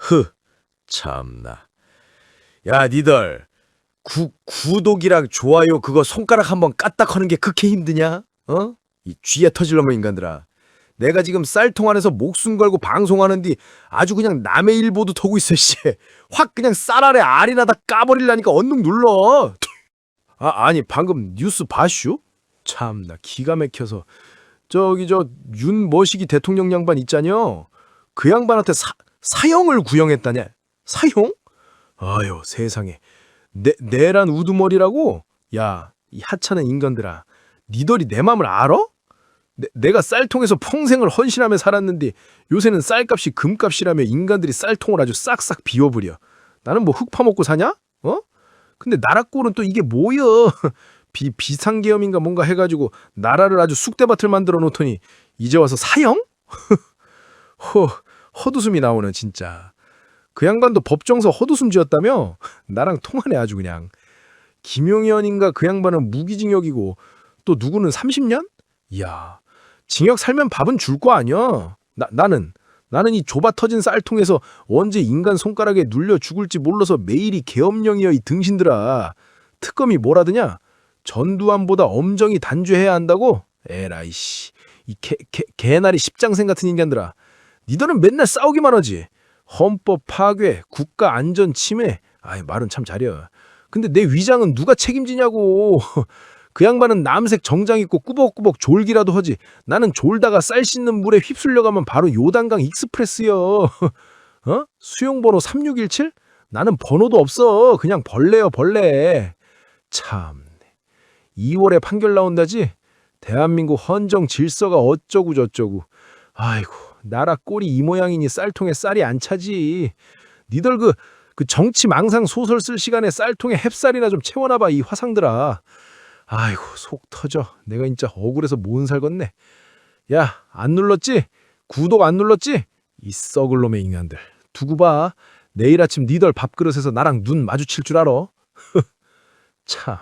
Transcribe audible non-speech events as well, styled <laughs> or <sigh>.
흐, 참나. 야, 니들. 구, 구독이랑 좋아요 그거 손가락 한번 까딱 하는 게 그렇게 힘드냐? 어? 이 쥐에 터질놈의 인간들아. 내가 지금 쌀통 안에서 목숨 걸고 방송하는데 아주 그냥 남의 일 보도 터고 있어, 씨. 확 그냥 쌀 아래 알이나 다 까버리려니까 언능 눌러. 아, 아니, 방금 뉴스 봤슈? 참나, 기가 막혀서. 저기 저 윤머시기 대통령 양반 있잖여. 그 양반한테 사, 사형을 구형했다냐? 사형? 아유 세상에 내, 내란 우두머리라고? 야 이 하찮은 인간들아 니들이 내 맘을 알아? 내, 내가 쌀통에서 평생을 헌신하며 살았는데 요새는 쌀값이 금값이라며 인간들이 쌀통을 아주 싹싹 비워버려 나는 뭐 흙 파먹고 사냐? 어? 근데 나라 꼴은 또 이게 뭐여 <laughs> 비, 비상계엄인가 뭔가 해가지고 나라를 아주 쑥대밭을 만들어 놓더니 이제 와서 사형? <laughs> 허, 헛웃음이 나오는 진짜. 그 양반도 법정서 헛웃음 지었다며? 나랑 통하네 아주 그냥. 김용현인가 그 양반은 무기징역이고 또 누구는 30년? 이야 징역 살면 밥은 줄 거 아니야? 나, 나는 나는 이 좁아 터진 쌀통에서 언제 인간 손가락에 눌려 죽을지 몰라서 매일이 계엄령이여 이 등신들아. 특검이 뭐라드냐? 전두환보다 엄정히 단죄해야 한다고? 에라이씨 이 개, 개, 개나리 십장생 같은 인간들아 니들은 맨날 싸우기만 하지 헌법 파괴, 국가 안전 침해. 아이 말은 참 잘해. 근데 내 위장은 누가 책임지냐고. <laughs> 그 양반은 남색 정장 입고 꾸벅꾸벅 졸기라도 하지. 나는 졸다가 쌀 씻는 물에 휩쓸려 가면 바로 요단강 익스프레스요. <laughs> 어? 수용번호 3617? 나는 번호도 없어. 그냥 벌레요, 벌레. 참. 2월에 판결 나온다지? 대한민국 헌정 질서가 어쩌고 저쩌고. 아이고. 나라 꼴이 이 모양이니 쌀통에 쌀이 안 차지. 니들 그, 그 정치 망상 소설 쓸 시간에 쌀통에 햅쌀이나 좀 채워놔봐 이 화상들아. 아이고 속 터져. 내가 진짜 억울해서 못 살겠네. 야 안 눌렀지? 구독 안 눌렀지? 이 썩을 놈의 인간들. 두고 봐. 내일 아침 니들 밥그릇에서 나랑 눈 마주칠 줄 알아? <laughs> 참.